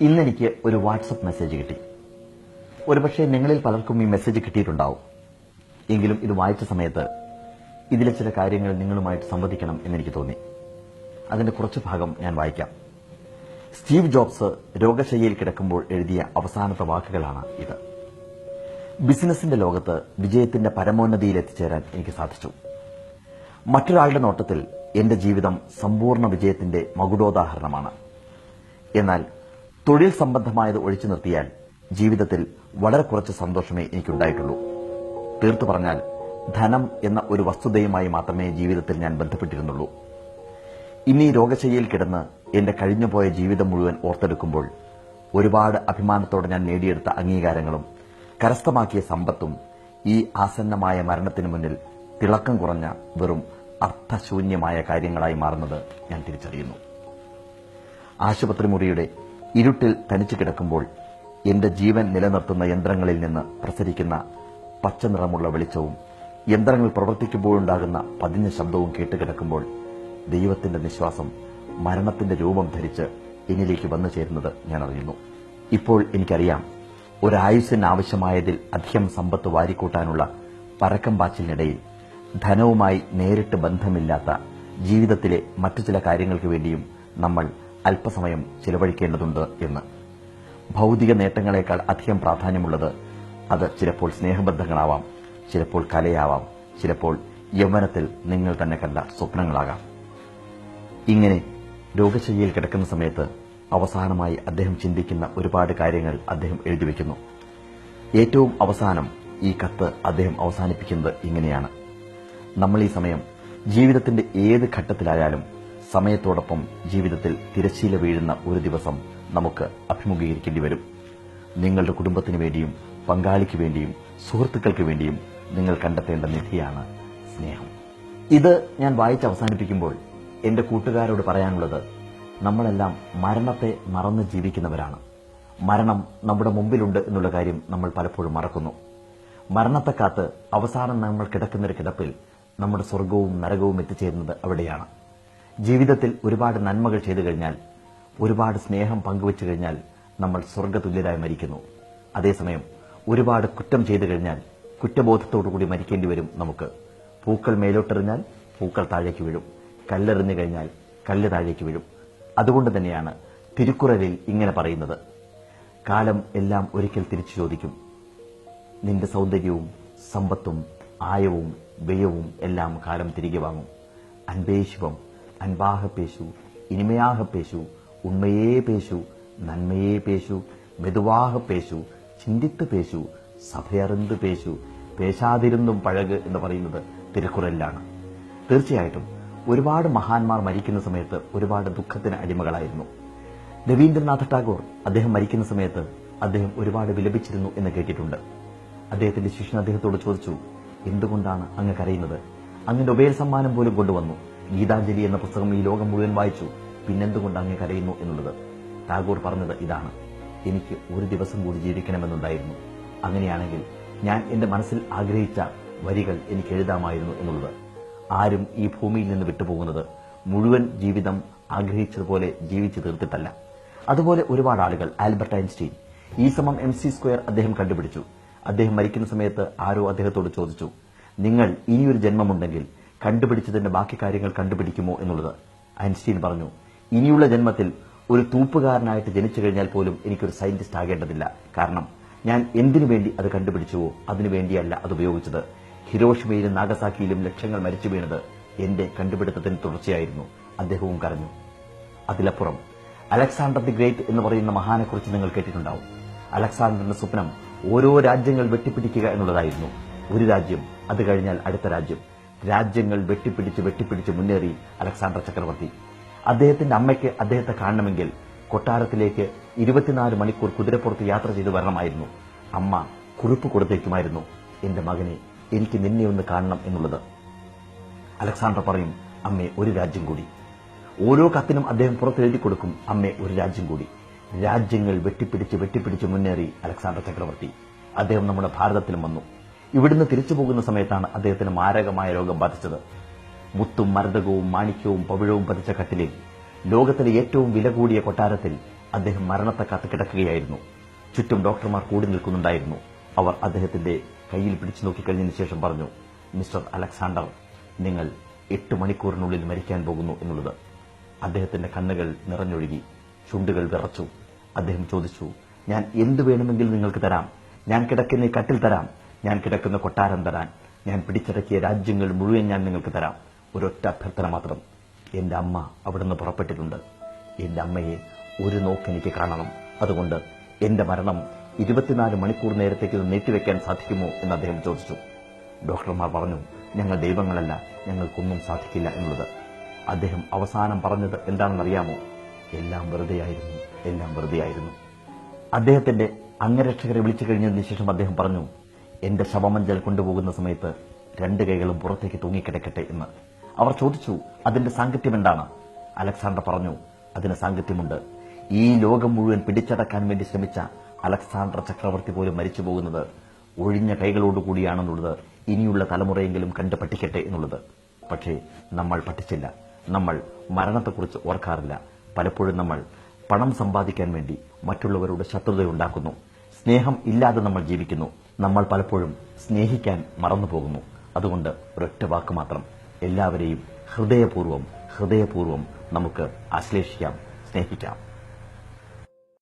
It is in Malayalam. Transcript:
ഇന്നെനിക്ക് ഒരു വാട്സപ്പ് മെസ്സേജ് കിട്ടി. ഒരുപക്ഷെ നിങ്ങളിൽ പലർക്കും ഈ മെസ്സേജ് കിട്ടിയിട്ടുണ്ടാവും. എങ്കിലും ഇത് വായിച്ച സമയത്ത് ഇതിലെ ചില കാര്യങ്ങൾ നിങ്ങളുമായിട്ട് സംവദിക്കണം എന്നെനിക്ക് തോന്നി. അതിന്റെ കുറച്ച് ഭാഗം ഞാൻ വായിക്കാം. സ്റ്റീവ് ജോബ്സ് രോഗശയ്യയിൽ കിടക്കുമ്പോൾ എഴുതിയ അവസാനത്തെ വാക്കുകളാണ് ഇത്. ബിസിനസിന്റെ ലോകത്ത് വിജയത്തിന്റെ പരമോന്നതിയിൽ എത്തിച്ചേരാൻ എനിക്ക് സാധിച്ചു. മറ്റൊരാളുടെ നോട്ടത്തിൽ എന്റെ ജീവിതം സമ്പൂർണ വിജയത്തിന്റെ മകുടോദാഹരണമാണ്. എന്നാൽ തൊഴിൽ സംബന്ധമായത് ഒഴിച്ചു നിർത്തിയാൽ ജീവിതത്തിൽ വളരെ കുറച്ച് സന്തോഷമേ എനിക്കുണ്ടായിട്ടുള്ളൂ. തീർത്തു പറഞ്ഞാൽ ധനം എന്ന ഒരു വസ്തുതയുമായി മാത്രമേ ജീവിതത്തിൽ ഞാൻ ബന്ധപ്പെട്ടിരുന്നുള്ളൂ. ഇനി രോഗശയ്യയിൽ കിടന്ന് എന്റെ കഴിഞ്ഞുപോയ ജീവിതം മുഴുവൻ ഓർത്തെടുക്കുമ്പോൾ ഒരുപാട് അഭിമാനത്തോടെ ഞാൻ നേടിയെടുത്ത അംഗീകാരങ്ങളും കരസ്ഥമാക്കിയ സമ്പത്തും ഈ ആസന്നമായ മരണത്തിന് മുന്നിൽ തിളക്കം കുറഞ്ഞ വെറും അർത്ഥശൂന്യമായ കാര്യങ്ങളായി മാറുന്നത് ഞാൻ തിരിച്ചറിയുന്നു. ആശുപത്രി മുറിയുടെ ഇരുട്ടിൽ തനിച്ചു കിടക്കുമ്പോൾ എന്റെ ജീവൻ നിലനിർത്തുന്ന യന്ത്രങ്ങളിൽ നിന്ന് പ്രസരിക്കുന്ന പച്ച നിറമുള്ള വെളിച്ചവും യന്ത്രങ്ങൾ പ്രവർത്തിക്കുമ്പോഴുണ്ടാകുന്ന പതിഞ്ഞ ശബ്ദവും കേട്ടുകിടക്കുമ്പോൾ ദൈവത്തിന്റെ നിശ്വാസം മരണത്തിന്റെ രൂപം ധരിച്ച് എന്നിലേക്ക് വന്നു ചേരുന്നത് ഞാൻ അറിയുന്നു. ഇപ്പോൾ എനിക്കറിയാം ഒരായുസ്സിന് ആവശ്യമായതിൽ അധികം സമ്പത്ത് വാരിക്കൂട്ടാനുള്ള പരക്കം പാച്ചിലിനിടയിൽ ധനവുമായി നേരിട്ട് ബന്ധമില്ലാത്ത ജീവിതത്തിലെ മറ്റു ചില കാര്യങ്ങൾക്ക് വേണ്ടിയും നമ്മൾ അല്പസമയം ചിലവഴിക്കേണ്ടതുണ്ട് എന്ന്. ഭൗതിക നേട്ടങ്ങളെക്കാൾ അധികം പ്രാധാന്യമുള്ളത് അത് ചിലപ്പോൾ സ്നേഹബന്ധങ്ങളാവാം ചിലപ്പോൾ കലയാവാം ചിലപ്പോൾ യൗവനത്തിൽ നിങ്ങൾ തന്നെ കണ്ട സ്വപ്നങ്ങളാകാം. ഇങ്ങനെ രോഗശയ്യയിൽ കിടക്കുന്ന സമയത്ത് അവസാനമായി അദ്ദേഹം ചിന്തിക്കുന്ന ഒരുപാട് കാര്യങ്ങൾ അദ്ദേഹം എഴുതിവെക്കുന്നു ഏറ്റവും അവസാനം ഈ കത്ത് അദ്ദേഹം അവസാനിപ്പിക്കുന്നത് ഇങ്ങനെയാണ്. നമ്മൾ ഈ സമയം ജീവിതത്തിന്റെ ഏത് ഘട്ടത്തിലായാലും സമയത്തോടൊപ്പം ജീവിതത്തിൽ തിരശ്ശീല വീഴുന്ന ഒരു ദിവസം നമുക്ക് അഭിമുഖീകരിക്കേണ്ടി വരും. നിങ്ങളുടെ കുടുംബത്തിന് വേണ്ടിയും പങ്കാളിക്ക് വേണ്ടിയും സുഹൃത്തുക്കൾക്ക് വേണ്ടിയും നിങ്ങൾ കണ്ടെത്തേണ്ട നിധിയാണ് സ്നേഹം. ഇത് ഞാൻ വായിച്ച് അവസാനിപ്പിക്കുമ്പോൾ എന്റെ കൂട്ടുകാരോട് പറയാനുള്ളത് നമ്മളെല്ലാം മരണത്തെ മറന്ന് ജീവിക്കുന്നവരാണ്. മരണം നമ്മുടെ മുമ്പിലുണ്ട് എന്നുള്ള കാര്യം നമ്മൾ പലപ്പോഴും മറക്കുന്നു. മരണത്തെ കാത്ത് അവസാനം നമ്മൾ കിടക്കുന്നൊരു കിടപ്പിൽ നമ്മുടെ സ്വർഗവും നരകവും എത്തിച്ചേരുന്നത് അവിടെയാണ്. ജീവിതത്തിൽ ഒരുപാട് നന്മകൾ ചെയ്തു കഴിഞ്ഞാൽ ഒരുപാട് സ്നേഹം പങ്കുവച്ചു കഴിഞ്ഞാൽ നമ്മൾ സ്വർഗതുല്യരായി മരിക്കുന്നു. അതേസമയം ഒരുപാട് കുറ്റം ചെയ്തു കഴിഞ്ഞാൽ കുറ്റബോധത്തോടുകൂടി മരിക്കേണ്ടി വരും നമുക്ക്. പൂക്കൾ മേലോട്ടെറിഞ്ഞാൽ പൂക്കൾ താഴേക്ക് വീഴും. കല്ലെറിഞ്ഞു കഴിഞ്ഞാൽ കല്ല് താഴേക്ക് വീഴും. അതുകൊണ്ട് തന്നെയാണ് തിരുക്കുറലിൽ ഇങ്ങനെ പറയുന്നത്. കാലം എല്ലാം ഒരിക്കൽ തിരിച്ചു ചോദിക്കും. നിന്റെ സൗന്ദര്യവും സമ്പത്തും ആയവും വ്യയവും എല്ലാം കാലം തിരികെ വാങ്ങും. ശിവം അൻപാഹ പേശു ഇനിമയാഹ പേശു ഉണ്മയേ പേശു നന്മയേ പേശു മെതുവാഹ പേശു ചിന്തിത്ത് പേശു സഭയറിന്ത് പേശു പേശാതിരുന്നും പഴക് എന്ന് പറയുന്നത് തിരുക്കുറലിലാണ്. തീർച്ചയായിട്ടും ഒരുപാട് മഹാന്മാർ മരിക്കുന്ന സമയത്ത് ഒരുപാട് ദുഃഖത്തിന് അടിമകളായിരുന്നു. രവീന്ദ്രനാഥ ടാഗോർ അദ്ദേഹം മരിക്കുന്ന സമയത്ത് അദ്ദേഹം ഒരുപാട് വിലപിച്ചിരുന്നു എന്ന് കേട്ടിട്ടുണ്ട്. അദ്ദേഹത്തിന്റെ ശിഷ്യൻ അദ്ദേഹത്തോട് ചോദിച്ചു എന്തുകൊണ്ടാണ് അങ്ങ് കരയുന്നത്? അങ്ങ് നൊബേൽ സമ്മാനം പോലും കൊണ്ടുവന്നു. ഗീതാഞ്ജലി എന്ന പുസ്തകം ഈ ലോകം മുഴുവൻ വായിച്ചു. പിന്നെന്തുകൊണ്ട് അങ്ങ് കരയുന്നു എന്നുള്ളത്? ടാഗോർ പറഞ്ഞത് ഇതാണ്. എനിക്ക് ഒരു ദിവസം കൂടി ജീവിക്കണമെന്നുണ്ടായിരുന്നു. അങ്ങനെയാണെങ്കിൽ ഞാൻ എന്റെ മനസ്സിൽ ആഗ്രഹിച്ച വരികൾ എനിക്ക് എഴുതാമായിരുന്നു എന്നുള്ളത്. ആരും ഈ ഭൂമിയിൽ നിന്ന് വിട്ടുപോകുന്നത് മുഴുവൻ ജീവിതം ആഗ്രഹിച്ചതുപോലെ ജീവിച്ചു തീർത്തിട്ടല്ല. അതുപോലെ ഒരുപാട് ആളുകൾ ആൽബർട്ട് ഐൻസ്റ്റീൻ. ഈ സമം എം സി സ്ക്വയർ അദ്ദേഹം കണ്ടുപിടിച്ചു. അദ്ദേഹം മരിക്കുന്ന സമയത്ത് ആരോ അദ്ദേഹത്തോട് ചോദിച്ചു നിങ്ങൾ ഇനിയൊരു ജന്മമുണ്ടെങ്കിൽ കണ്ടുപിടിച്ചതിന്റെ ബാക്കി കാര്യങ്ങൾ കണ്ടുപിടിക്കുമോ എന്നുള്ളത് ഐൻസ്റ്റീൻ പറഞ്ഞു. ഇനിയുള്ള ജന്മത്തിൽ ഒരു തൂപ്പുകാരനായിട്ട് ജനിച്ചു കഴിഞ്ഞാൽ പോലും എനിക്കൊരു സയന്റിസ്റ്റ് ആകേണ്ടതില്ല. കാരണം ഞാൻ എന്തിനു വേണ്ടി അത് കണ്ടുപിടിച്ചുവോ അതിനുവേണ്ടിയല്ല അത് ഉപയോഗിച്ചത്. ഹിരോഷിമയിലും നാഗസാക്കിയിലും ലക്ഷങ്ങൾ മരിച്ചു വീണത് എന്റെ കണ്ടുപിടുത്തത്തിന് തുടർച്ചയായിരുന്നു. അദ്ദേഹവും കരഞ്ഞു. അതിലപ്പുറം അലക്സാണ്ടർ ദി ഗ്രേറ്റ് എന്ന് പറയുന്ന മഹാനെക്കുറിച്ച് നിങ്ങൾ കേട്ടിട്ടുണ്ടാവും. അലക്സാണ്ടറിന്റെ സ്വപ്നം ഓരോ രാജ്യങ്ങൾ വെട്ടിപ്പിടിക്കുക എന്നുള്ളതായിരുന്നു. ഒരു രാജ്യം അത് കഴിഞ്ഞാൽ അടുത്ത രാജ്യം. രാജ്യങ്ങൾ വെട്ടിപ്പിടിച്ച് വെട്ടിപ്പിടിച്ച് മുന്നേറി അലക്സാണ്ടർ ചക്രവർത്തി. അദ്ദേഹത്തിന്റെ അമ്മയ്ക്ക് അദ്ദേഹത്തെ കാണണമെങ്കിൽ കൊട്ടാരത്തിലേക്ക് ഇരുപത്തിനാല് മണിക്കൂർ കുതിരപ്പുറത്ത് യാത്ര ചെയ്തു വരണമായിരുന്നു. അമ്മ കുറിപ്പ് കൊടുത്തേക്കുമായിരുന്നു. എന്റെ മകനെ എനിക്ക് നിന്നെ ഒന്ന് കാണണം എന്നുള്ളത്. അലക്സാണ്ടർ പറയും അമ്മേ ഒരു രാജ്യം കൂടി. ഓരോ കത്തിനും അദ്ദേഹം പുറത്തെഴുതി കൊടുക്കും അമ്മേ ഒരു രാജ്യം കൂടി. രാജ്യങ്ങൾ വെട്ടിപ്പിടിച്ച് വെട്ടിപ്പിടിച്ച് മുന്നേറി അലക്സാണ്ടർ ചക്രവർത്തി. അദ്ദേഹം നമ്മുടെ ഭാരതത്തിലും വന്നു. ഇവിടുന്ന് തിരിച്ചു പോകുന്ന സമയത്താണ് അദ്ദേഹത്തിന് മാരകമായ രോഗം ബാധിച്ചത്. മുത്തും മരതകവും മാണിക്യവും പവിഴവും പതിച്ച കട്ടിലിൽ ലോകത്തിലെ ഏറ്റവും വില കൂടിയ കൊട്ടാരത്തിൽ അദ്ദേഹം മരണത്തെ കാത്ത് കിടക്കുകയായിരുന്നു. ചുറ്റും ഡോക്ടർമാർ കൂടി നിൽക്കുന്നുണ്ടായിരുന്നു. അവർ അദ്ദേഹത്തിന്റെ കയ്യിൽ പിടിച്ചു നോക്കിക്കഴിഞ്ഞതിന് ശേഷം പറഞ്ഞു മിസ്റ്റർ അലക്സാണ്ടർ നിങ്ങൾ എട്ട് മണിക്കൂറിനുള്ളിൽ മരിക്കാൻ പോകുന്നു എന്നുള്ളത്. അദ്ദേഹത്തിന്റെ കണ്ണുകൾ നിറഞ്ഞൊഴുകി ചുണ്ടുകൾ വിറച്ചു. അദ്ദേഹം ചോദിച്ചു ഞാൻ എന്തു വേണമെങ്കിലും നിങ്ങൾക്ക് തരാം. ഞാൻ കിടക്കുന്ന കട്ടിൽ തരാം. ഞാൻ കിടക്കുന്ന കൊട്ടാരം തരാൻ ഞാൻ പിടിച്ചടക്കിയ രാജ്യങ്ങൾ മുഴുവൻ ഞാൻ നിങ്ങൾക്ക് തരാം. ഒരൊറ്റ അഭ്യർത്ഥന മാത്രം. എന്റെ അമ്മ അവിടുന്ന് പുറപ്പെട്ടിട്ടുണ്ട്. എന്റെ അമ്മയെ ഒരു നോക്ക് എനിക്ക് കാണണം. അതുകൊണ്ട് എന്റെ മരണം ഇരുപത്തിനാല് മണിക്കൂർ നേരത്തേക്ക് നീട്ടിവെക്കാൻ സാധിക്കുമോ എന്ന് അദ്ദേഹം ചോദിച്ചു. ഡോക്ടർമാർ പറഞ്ഞു ഞങ്ങൾ ദൈവങ്ങളല്ല ഞങ്ങൾക്കൊന്നും സാധിക്കില്ല എന്നുള്ളത്. അദ്ദേഹം അവസാനം പറഞ്ഞത് എന്താണെന്നറിയാമോ? എല്ലാം വെറുതെയായിരുന്നു എല്ലാം വെറുതെയായിരുന്നു അദ്ദേഹത്തിന്റെ അംഗരക്ഷകരെ വിളിച്ചു കഴിഞ്ഞതിന് ശേഷം അദ്ദേഹം പറഞ്ഞു എന്റെ ശവമഞ്ചൽ കൊണ്ടുപോകുന്ന സമയത്ത് രണ്ട് കൈകളും പുറത്തേക്ക് തൂങ്ങിക്കിടക്കട്ടെ എന്ന് അവർ ചോദിച്ചു അതിന്റെ സാങ്കത്യം എന്താണ്? അലക്സാണ്ടർ പറഞ്ഞു അതിന് സാങ്കത്യമുണ്ട്. ഈ ലോകം മുഴുവൻ പിടിച്ചടക്കാൻ വേണ്ടി ശ്രമിച്ച അലക്സാണ്ടർ ചക്രവർത്തി പോലും മരിച്ചു പോകുന്നത് ഒഴിഞ്ഞ കൈകളോടുകൂടിയാണെന്നുള്ളത് ഇനിയുള്ള തലമുറയെങ്കിലും കണ്ട് പഠിക്കട്ടെ എന്നുള്ളത്. പക്ഷേ നമ്മൾ പഠിച്ചില്ല. നമ്മൾ മരണത്തെക്കുറിച്ച് ഓർക്കാറില്ല. പലപ്പോഴും നമ്മൾ പണം സമ്പാദിക്കാൻ വേണ്ടി മറ്റുള്ളവരോട് ശത്രുതയുണ്ടാക്കുന്നു. സ്നേഹം ഇല്ലാതെ നമ്മൾ ജീവിക്കുന്നു. നമ്മൾ പലപ്പോഴും സ്നേഹിക്കാൻ മറന്നുപോകുന്നു. അതുകൊണ്ട് ഒരൊറ്റ വാക്ക് മാത്രം. എല്ലാവരെയും ഹൃദയപൂർവം ഹൃദയപൂർവം നമുക്ക് ആശ്ലേഷിക്കാം സ്നേഹിക്കാം.